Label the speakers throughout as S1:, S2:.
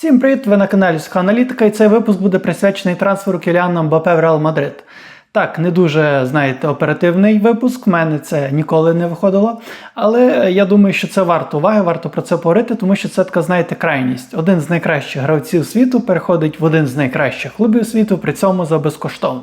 S1: Всім привіт! Ви на каналі Аналітика, і цей випуск буде присвячений трансферу Кіліана Мбапе в Реал Мадрид. Так, не дуже, знаєте, оперативний випуск, в мене це ніколи не виходило. Але я думаю, що це варто уваги, варто про це поговорити, тому що це така, знаєте, крайність. Один з найкращих гравців світу переходить в один з найкращих клубів світу, при цьому за безкоштовно.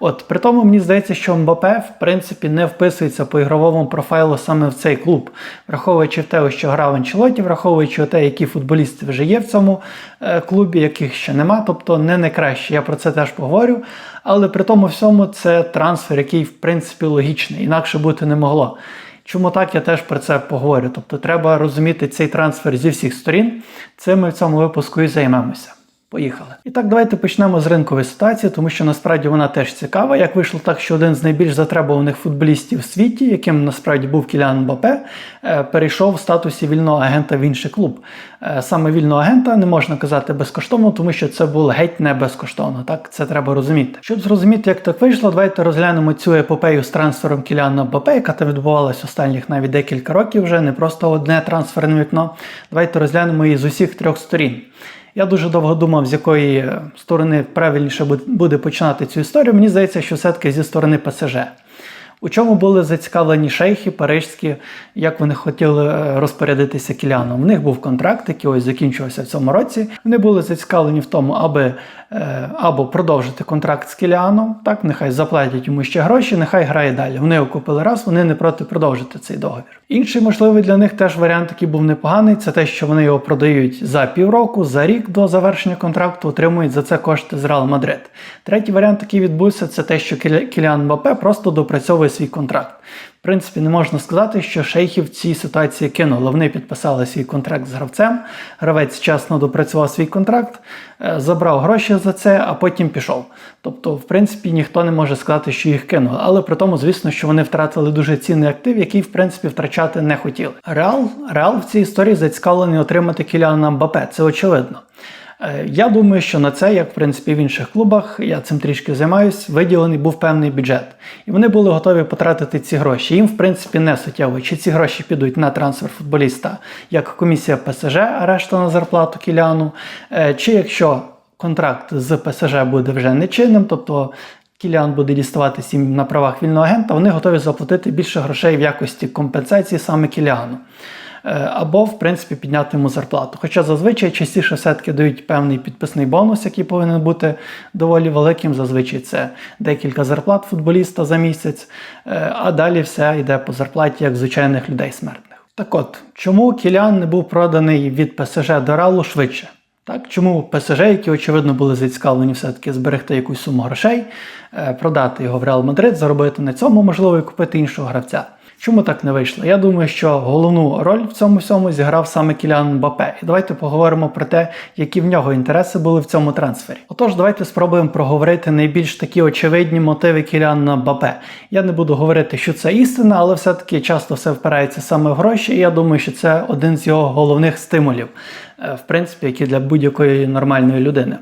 S1: От при тому мені здається, що Мбапе в принципі не вписується по ігровому профайлу саме в цей клуб, враховуючи те, що грав Анчелоті, враховуючи те, які футболісти вже є в цьому е, клубі, яких ще нема, тобто не найкраще. Я про це теж поговорю. Але при тому всьому це трансфер, який в принципі логічний, інакше бути не могло. Чому так, я теж про це поговорю. Тобто треба розуміти цей трансфер зі всіх сторін. Цим ми в цьому випуску і займемося. Поїхали. І так, давайте почнемо з ринкової ситуації, тому що насправді вона теж цікава. Як вийшло так, що один з найбільш затребуваних футболістів в світі, яким насправді був Кілян Мбапе, е, перейшов в статусі вільного агента в інший клуб. Е, Саме вільного агента не можна казати безкоштовно, тому що це було геть не безкоштовно. Так, це треба розуміти. Щоб зрозуміти, як так вийшло, давайте розглянемо цю епопею з трансфером Кіляна Мбапе, яка там відбувалася останніх навіть декілька років вже, не просто одне трансферне вікно. Давайте розглянемо її з усіх трьох сторін. Я дуже довго думав, з якої сторони правильніше буде починати цю історію. Мені здається, що все-таки зі сторони ПСЖ. У чому були зацікавлені шейхи парижські, як вони хотіли е, розпорядитися кіляном. У них був контракт, який ось закінчувався в цьому році. Вони були зацікавлені в тому, аби або продовжити контракт з кіляном, так нехай заплатять йому ще гроші, нехай грає далі. Вони його купили раз, вони не проти продовжити цей договір. Інший можливий для них теж варіант, який був непоганий, це те, що вони його продають за півроку, за рік до завершення контракту, отримують за це кошти з Реал Мадрид. Третій варіант, який відбувся, це те, що Кіліан Мбапе просто допрацьовує свій контракт. Принципі, не можна сказати, що шейхів в цій ситуації кинули. Вони підписали свій контракт з гравцем. Гравець чесно допрацював свій контракт, е, забрав гроші за це, а потім пішов. Тобто, в принципі, ніхто не може сказати, що їх кинули. Але при тому, звісно, що вони втратили дуже цінний актив, який, в принципі, втрачати не хотіли. Реал, Реал в цій історії зацікавлений отримати Кіліана Мбапе, це очевидно. Е, я думаю, що на це, як в принципі в інших клубах, я цим трішки займаюсь, виділений був певний бюджет. І вони були готові потратити ці гроші. Їм, в принципі, не суттєво, чи ці гроші підуть на трансфер футболіста, як комісія ПСЖ, а решта на зарплату Кіляну, е, чи якщо контракт з ПСЖ буде вже нечинним, тобто Кіліан буде діставатися їм на правах вільного агента, вони готові заплатити більше грошей в якості компенсації саме Кіліану. Е, або, в принципі, підняти йому зарплату. Хоча зазвичай частіше все-таки дають певний підписний бонус, який повинен бути доволі великим. Зазвичай це декілька зарплат футболіста за місяць, е, а далі все йде по зарплаті як звичайних людей смертних. Так от, чому Кілян не був проданий від ПСЖ до Ралу швидше? Так, Чому ПСЖ, які, очевидно, були зацікавлені все-таки зберегти якусь суму грошей, е, продати його в Реал Мадрид, заробити на цьому, можливо, і купити іншого гравця. Чому так не вийшло? Я думаю, що головну роль в цьому всьому зіграв саме Кілян Мбапе. І давайте поговоримо про те, які в нього інтереси були в цьому трансфері. Отож, давайте спробуємо проговорити найбільш такі очевидні мотиви Кіляна Мбапе. Я не буду говорити, що це істина, але все-таки часто все впирається саме в гроші, і я думаю, що це один з його головних стимулів, е, в принципі, які для будь-якої нормальної людини.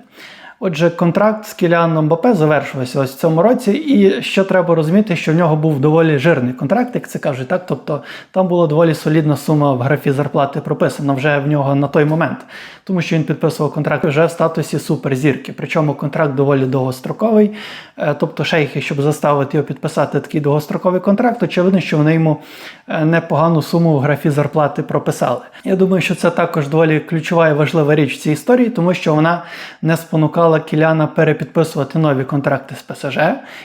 S1: Отже, контракт з Кіліаном Мбапе завершувався ось в цьому році, і що треба розуміти, що в нього був доволі жирний контракт, як це кажуть, так тобто там була доволі солідна сума в графі зарплати прописана вже в нього на той момент, тому що він підписував контракт вже в статусі суперзірки. Причому контракт доволі довгостроковий. Е, тобто, шейхи, щоб заставити його підписати такий довгостроковий контракт, очевидно, що вони йому е, непогану суму в графі зарплати прописали. Я думаю, що це також доволі ключова і важлива річ в цій історії, тому що вона не спонукала спонукала Кіляна перепідписувати нові контракти з ПСЖ,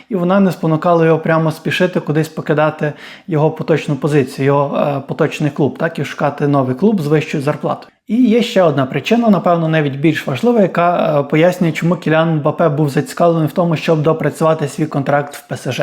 S1: і вона не спонукала його прямо спішити кудись покидати його поточну позицію, його е, поточний клуб, так і шукати новий клуб з вищою зарплатою. І є ще одна причина, напевно, навіть більш важлива, яка е, пояснює, чому Кілян Бапе був зацікавлений в тому, щоб допрацювати свій контракт в ПСЖ.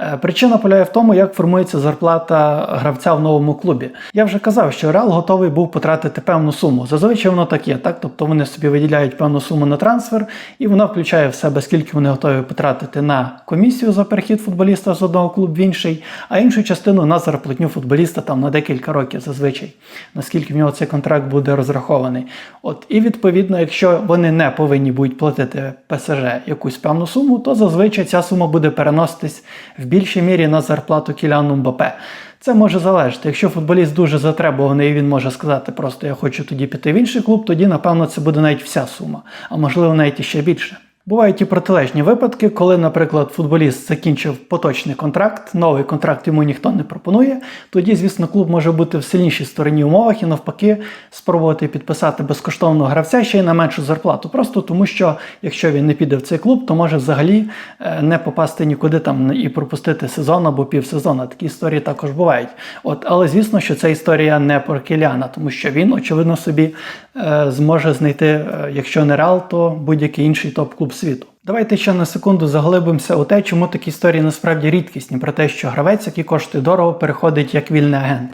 S1: Е, причина полягає в тому, як формується зарплата гравця в новому клубі. Я вже казав, що Реал готовий був потратити певну суму. Зазвичай воно так є, так? Тобто вони собі виділяють певну суму на трансфер, і вона включає в себе, скільки вони готові потратити на комісію за перехід футболіста з одного клубу в інший, а іншу частину на зарплатню футболіста там на декілька років зазвичай, наскільки в нього цей контракт буде розрахований. От І відповідно, якщо вони не повинні будуть платити ПСЖ якусь певну суму, то зазвичай ця сума буде переноситись в більшій мірі на зарплату Кіляну Мбапе. Це може залежати. Якщо футболіст дуже затребуваний, і він може сказати просто я хочу тоді піти в інший клуб, тоді напевно це буде навіть вся сума, а можливо навіть іще більше. Бувають і протилежні випадки, коли, наприклад, футболіст закінчив поточний контракт, новий контракт йому ніхто не пропонує. Тоді, звісно, клуб може бути в сильнішій стороні умовах і навпаки спробувати підписати безкоштовного гравця ще й на меншу зарплату. Просто тому, що якщо він не піде в цей клуб, то може взагалі е, не попасти нікуди там і пропустити сезон або півсезона. Такі історії також бувають. От, але звісно, що ця історія не про Кіліана, тому що він, очевидно, собі е, зможе знайти, е, якщо не Реал, то будь-який інший топ-клуб світу. Давайте ще на секунду заглибимося у те, чому такі історії насправді рідкісні, про те, що гравець, який коштує дорого, переходить як вільний агент.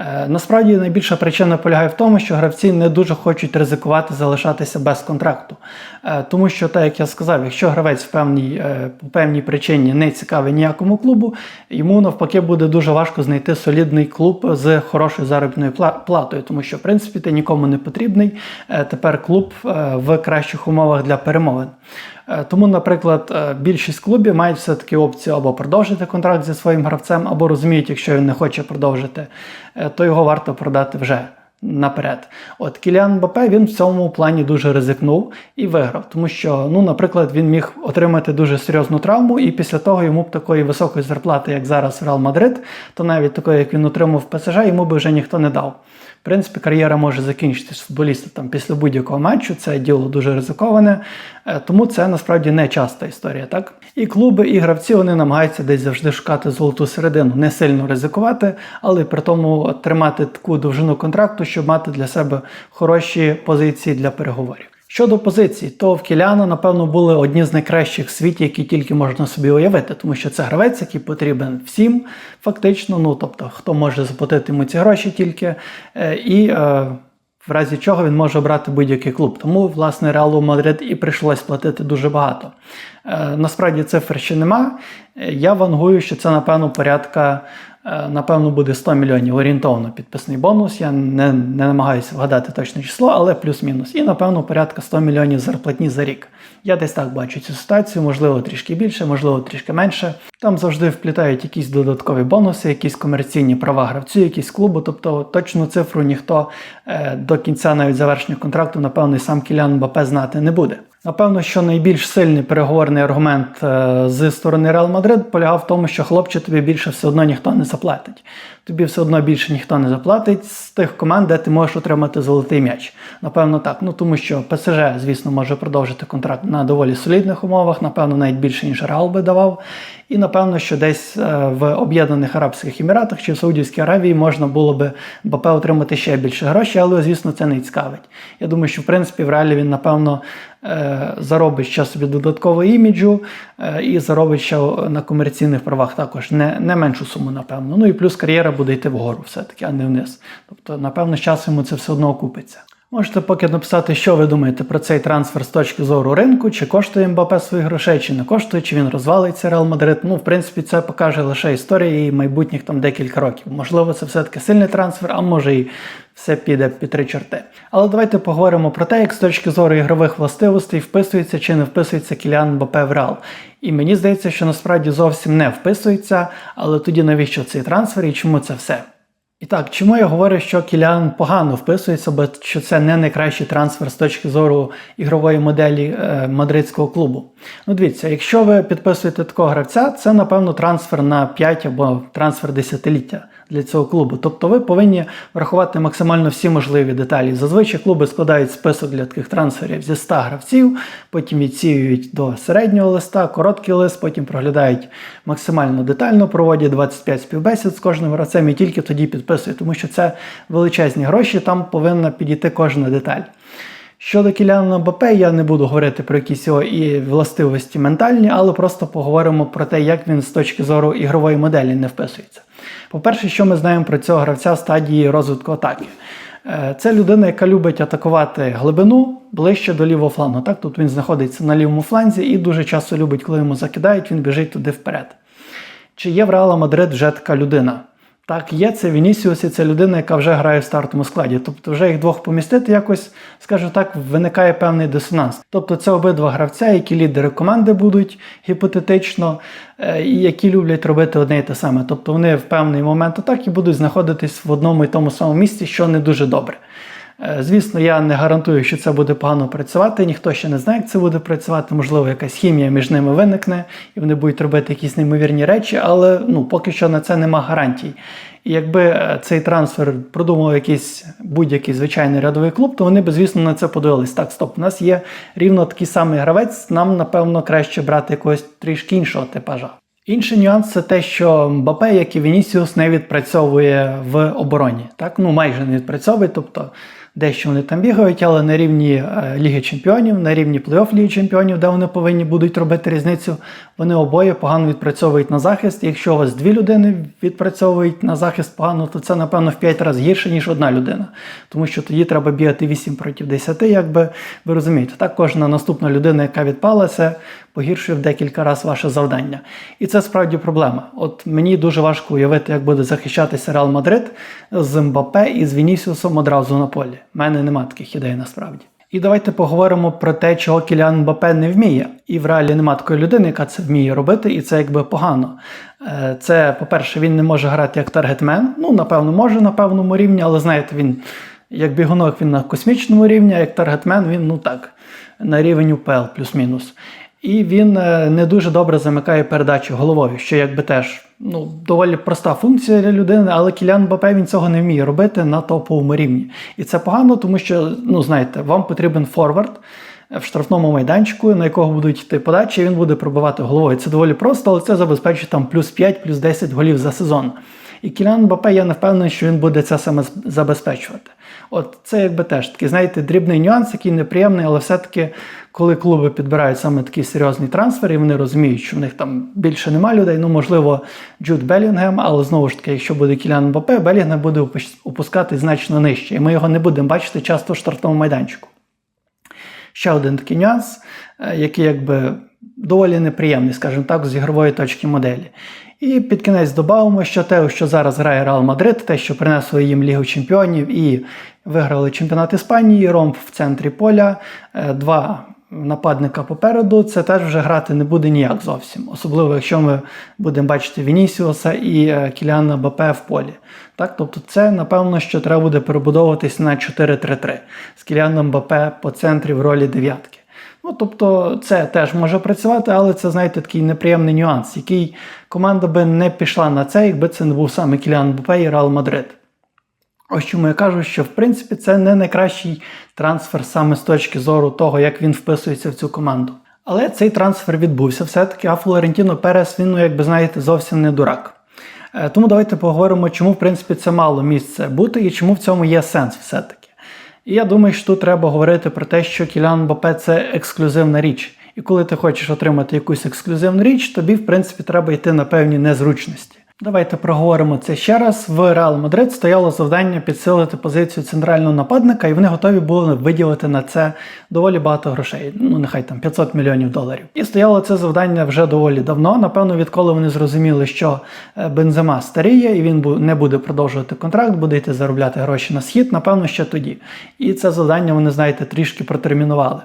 S1: Е, насправді найбільша причина полягає в тому, що гравці не дуже хочуть ризикувати залишатися без контракту. Е, тому що, так як я сказав, якщо гравець в певній, е, по певній причині не цікавий ніякому клубу, йому навпаки буде дуже важко знайти солідний клуб з хорошою заробітною платою, тому що в принципі ти нікому не потрібний. Тепер клуб в кращих умовах для перемовин. Е, Тому, наприклад, е, більшість клубів мають все-таки опцію або продовжити контракт зі своїм гравцем, або розуміють, якщо він не хоче продовжити, е, то його варто продати вже наперед. От Кіліан Мбаппе, він в цьому плані дуже ризикнув і виграв, тому що, ну, наприклад, він міг отримати дуже серйозну травму, і після того йому б такої високої зарплати, як зараз в Реал Мадрид, то навіть такої, як він отримав в ПСЖ, йому би вже ніхто не дав. Принципі, кар'єра може закінчитись футболіста там після будь-якого матчу. Це діло дуже ризиковане, е, тому це насправді не часта історія. Так і клуби, і гравці вони намагаються десь завжди шукати золоту середину, не сильно ризикувати, але при тому тримати таку довжину контракту, щоб мати для себе хороші позиції для переговорів. Щодо позицій, то в Кіляна, напевно, були одні з найкращих в світі, які тільки можна собі уявити, тому що це гравець, який потрібен всім, фактично. Ну тобто, хто може заплатити йому ці гроші тільки, е, і е, в разі чого він може обрати будь-який клуб. Тому, власне, Реалу Мадрид і прийшлось платити дуже багато. Е, насправді цифр ще нема. Е, Я вангую, що це, напевно, порядка. Е, Напевно, буде 100 мільйонів орієнтовно підписний бонус. Я не, не намагаюся вгадати точне число, але плюс-мінус. І, напевно, порядка 100 мільйонів зарплатні за рік. Я десь так бачу цю ситуацію, можливо, трішки більше, можливо, трішки менше. Там завжди вплітають якісь додаткові бонуси, якісь комерційні права гравцю, якісь клубу. Тобто точну цифру ніхто е, до кінця навіть завершення контракту, напевно, сам Кілян Мбаппе знати не буде. Напевно, що найбільш сильний переговорний аргумент е, з сторони Реал Мадрид полягав в тому, що хлопче тобі більше все одно ніхто не заплатить. Тобі все одно більше ніхто не заплатить з тих команд, де ти можеш отримати золотий м'яч. Напевно, так. Ну тому що ПСЖ, звісно, може продовжити контракт на доволі солідних умовах, напевно, навіть більше ніж Реал би давав. І напевно, що десь е, в Об'єднаних Арабських Еміратах чи в Саудівській Аравії можна було би БП отримати ще більше грошей, але звісно це не цікавить. Я думаю, що в принципі в реалі він напевно заробить ще собі додаткового іміджу е, і заробить ще на комерційних правах також не, не меншу суму, напевно. Ну і плюс кар'єра буде йти вгору, все-таки, а не вниз. Тобто, напевно, з часом йому це все одно окупиться. Можете поки написати, що ви думаєте про цей трансфер з точки зору ринку, чи коштує МБП своїх грошей, чи не коштує, чи він розвалиться Реал Мадрид. Ну, в принципі, це покаже лише історія і майбутніх там декілька років. Можливо, це все-таки сильний трансфер, а може і все піде під три чорти. Але давайте поговоримо про те, як з точки зору ігрових властивостей вписується чи не вписується Кіліан Мбапе в Реал. І мені здається, що насправді зовсім не вписується, але тоді навіщо цей трансфер і чому це все? І так, чому я говорю, що Кілян погано вписується, бо що це не найкращий трансфер з точки зору ігрової моделі е, мадридського клубу. Ну, дивіться, якщо ви підписуєте такого гравця, це напевно трансфер на 5 або трансфер десятиліття для цього клубу. Тобто ви повинні врахувати максимально всі можливі деталі. Зазвичай клуби складають список для таких трансферів зі 100 гравців, потім відсіюють до середнього листа, короткий лист, потім проглядають максимально детально, проводять 25 співбесід з кожним гравцем і тільки тоді підписують, тому що це величезні гроші, там повинна підійти кожна деталь. Щодо Кіляна Мбаппе, я не буду говорити про якісь його і властивості ментальні, але просто поговоримо про те, як він з точки зору ігрової моделі не вписується. По-перше, що ми знаємо про цього гравця в стадії розвитку атаки. Е, Це людина, яка любить атакувати глибину ближче до лівого флангу. Так, тут він знаходиться на лівому фланзі і дуже часто любить, коли йому закидають, він біжить туди вперед. Чи є в Реала Мадрид вже така людина? Так, є це Вінісіус, і це людина, яка вже грає в стартовому складі. Тобто, вже їх двох помістити якось, скажу так, виникає певний дисонанс. Тобто, це обидва гравця, які лідери команди будуть гіпотетично, е, і які люблять робити одне і те саме. Тобто вони в певний момент атаки будуть знаходитись в одному і тому самому місці, що не дуже добре. Е, Звісно, я не гарантую, що це буде погано працювати. Ніхто ще не знає, як це буде працювати. Можливо, якась хімія між ними виникне, і вони будуть робити якісь неймовірні речі, але ну, поки що на це нема гарантій. І якби е, цей трансфер продумав якийсь будь-який звичайний рядовий клуб, то вони б, звісно, на це подивились. Так, стоп, у нас є рівно такий самий гравець, нам, напевно, краще брати якогось трішки іншого типажа. Інший нюанс це те, що Мбапе, як і Вінісіус, не відпрацьовує в обороні. Так, ну майже не відпрацьовує, тобто дещо вони там бігають, але на рівні е, Ліги Чемпіонів, на рівні плей-офф Ліги Чемпіонів, де вони повинні будуть робити різницю, вони обоє погано відпрацьовують на захист. Якщо у вас дві людини відпрацьовують на захист погано, то це напевно в 5 разів гірше, ніж одна людина. Тому що тоді треба бігати 8 проти 10, якби ви розумієте. Так, кожна наступна людина, яка відпалася, погіршує декілька разів ваше завдання. І це справді проблема. От мені дуже важко уявити, як буде захищатися Реал Мадрид з Мбапе і з Вінісіусом одразу на полі. У мене нема таких ідей насправді. І давайте поговоримо про те, чого Кіліан Мбапе не вміє. І в реалі нема такої людини, яка це вміє робити, і це якби погано. Е, Це, по-перше, він не може грати як таргетмен. Ну, напевно, може на певному рівні, але знаєте, він як бігунок він на космічному рівні, а як таргетмен він ну так, на рівень УПЛ плюс-мінус. І він е, не дуже добре замикає передачі головою, що якби теж ну, доволі проста функція для людини, але Кілян Бапе він цього не вміє робити на топовому рівні. І це погано, тому що, ну знаєте, вам потрібен форвард в штрафному майданчику, на якого будуть йти подачі, він буде пробивати головою. Це доволі просто, але це забезпечує там плюс 5, плюс 10 голів за сезон. І Кілян Бапе, я не впевнений, що він буде це саме забезпечувати. От це якби теж такий, знаєте, дрібний нюанс, який неприємний, але все-таки, коли клуби підбирають саме такий серйозний трансфер, і вони розуміють, що в них там більше нема людей, ну можливо, Джуд Белінгем, але знову ж таки, якщо буде Кілян Мбапе, Белінгем буде опускатись значно нижче, і ми його не будемо бачити часто в штрафному майданчику. Ще один такий нюанс, е, який якби доволі неприємний, скажімо так, з ігрової точки моделі. І під кінець додамо, що те, що зараз грає Реал Мадрид, те, що принесло їм Лігу Чемпіонів і виграли чемпіонат Іспанії, ромб в центрі поля, е, два нападника попереду, це теж вже грати не буде ніяк зовсім. Особливо, якщо ми будемо бачити Вінісіуса і е, Кіліана Бапе в полі. Так, Тобто це, напевно, що треба буде перебудовуватись на 4-3-3 з Кіліаном Бапе по центрі в ролі дев'ятки. Ну, тобто, це теж може працювати, але це, знаєте, такий неприємний нюанс, який команда би не пішла на це, якби це не був саме Кіліан Бапе і Реал Мадрид. Ось чому я кажу, що в принципі це не найкращий трансфер саме з точки зору того, як він вписується в цю команду. Але цей трансфер відбувся все-таки, а Флорентіно Перес, він, ну, як би знаєте, зовсім не дурак. Е, Тому давайте поговоримо, чому в принципі це мало місце бути і чому в цьому є сенс все-таки. І я думаю, що тут треба говорити про те, що Кілян Бапе це ексклюзивна річ. І коли ти хочеш отримати якусь ексклюзивну річ, тобі, в принципі, треба йти на певні незручності. Давайте проговоримо це ще раз. В Реал Мадрид стояло завдання підсилити позицію центрального нападника, і вони готові були виділити на це доволі багато грошей. Ну нехай там 500 мільйонів доларів. І стояло це завдання вже доволі давно. Напевно, відколи вони зрозуміли, що е, бензема старіє, і він не буде продовжувати контракт, буде йти заробляти гроші на схід. Напевно, ще тоді. І це завдання вони, знаєте, трішки протермінували.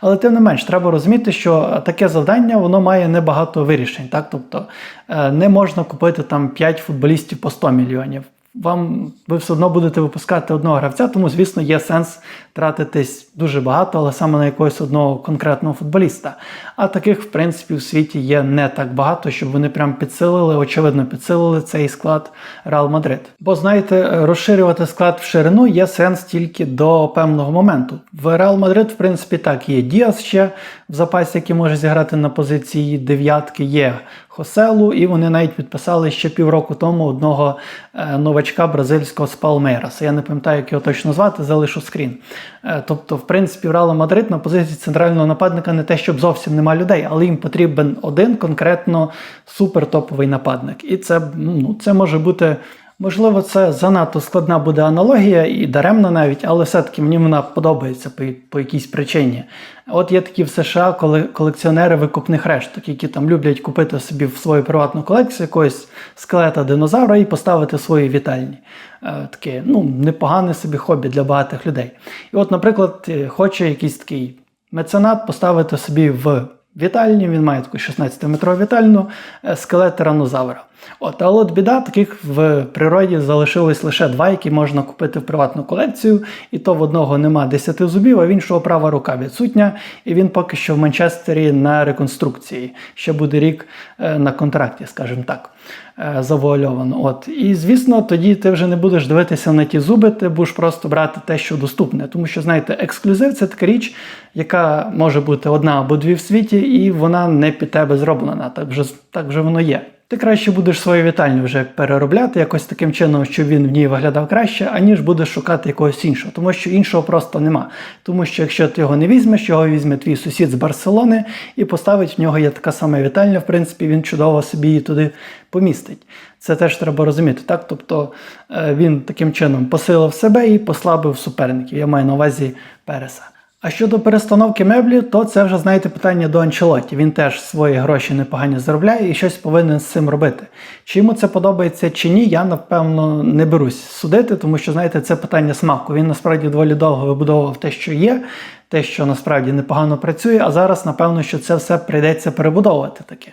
S1: Але тим не менш, треба розуміти, що таке завдання воно має небагато вирішень. Так, тобто е, не можна купити там там 5 футболістів по 100 мільйонів. Вам ви все одно будете випускати одного гравця, тому, звісно, є сенс тратитись дуже багато, але саме на якогось одного конкретного футболіста. А таких, в принципі, у світі є не так багато, щоб вони прям підсилили, очевидно, підсилили цей склад Реал Мадрид. Бо знаєте, розширювати склад в ширину є сенс тільки до певного моменту. В Реал Мадрид, в принципі, так, є Діас ще в запасі, який може зіграти на позиції дев'ятки, є Хоселу, і вони навіть підписали ще півроку тому одного е, новачка бразильського з Палмейраса. Я не пам'ятаю, як його точно звати, залишу скрін. Е, тобто, в принципі, в Реал Мадрид на позиції центрального нападника не те, щоб зовсім нема людей, але їм потрібен один конкретно супертоповий нападник. І це, ну, це може бути Можливо, це занадто складна буде аналогія і даремна навіть, але все-таки мені вона подобається по, по якійсь причині. От є такі в США коли колекціонери викупних решток, які там люблять купити собі в свою приватну колекцію якогось скелета динозавра і поставити свої вітальні. Е, Таке ну, непогане собі хобі для багатих людей. І от, наприклад, е, хоче якийсь такий меценат поставити собі в вітальні, він має таку 16-метрову вітальну е, скелет тиранозавра. От, але от біда, таких в природі залишилось лише два, які можна купити в приватну колекцію, і то в одного нема 10 зубів, а в іншого права рука відсутня, і він поки що в Манчестері на реконструкції. Ще буде рік е, на контракті, скажімо так, е, завуальовано. От. І звісно, тоді ти вже не будеш дивитися на ті зуби, ти будеш просто брати те, що доступне. Тому що, знаєте, ексклюзив це така річ, яка може бути одна або дві в світі, і вона не під тебе зроблена. Так вже, так вже воно є. Ти краще будеш свою вітальню вже переробляти якось таким чином, щоб він в ній виглядав краще, аніж будеш шукати якогось іншого, тому що іншого просто нема. Тому що якщо ти його не візьмеш, його візьме твій сусід з Барселони і поставить в нього є така сама вітальня, в принципі, він чудово собі її туди помістить. Це теж треба розуміти. Так? Тобто е, він таким чином посилив себе і послабив суперників. Я маю на увазі Переса. А щодо перестановки меблів, то це вже знаєте питання до Анчелоті. Він теж свої гроші непогані заробляє і щось повинен з цим робити. Чи йому це подобається чи ні, я напевно не берусь судити, тому що знаєте, це питання смаку. Він насправді доволі довго вибудовував те, що є, те, що насправді непогано працює. А зараз, напевно, що це все прийдеться перебудовувати таке.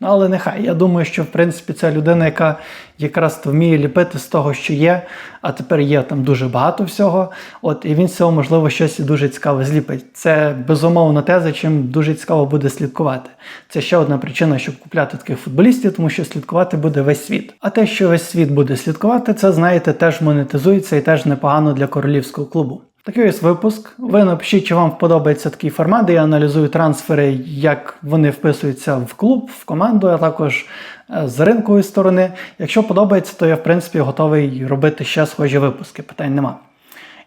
S1: Ну, але нехай. Я думаю, що в принципі це людина, яка якраз вміє ліпити з того, що є, а тепер є там дуже багато всього. От і він з цього, можливо, щось дуже цікаве зліпить. Це безумовно те, за чим дуже цікаво буде слідкувати. Це ще одна причина, щоб купляти таких футболістів, тому що слідкувати буде весь світ. А те, що весь світ буде слідкувати, це знаєте, теж монетизується і теж непогано для королівського клубу. Такий ось випуск. Ви напишіть, чи вам подобається такий формат, де я аналізую трансфери, як вони вписуються в клуб, в команду, а також е, з ринкової сторони. Якщо подобається, то я в принципі готовий робити ще схожі випуски. Питань нема.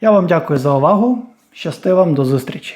S1: Я вам дякую за увагу. Щасти вам, до зустрічі!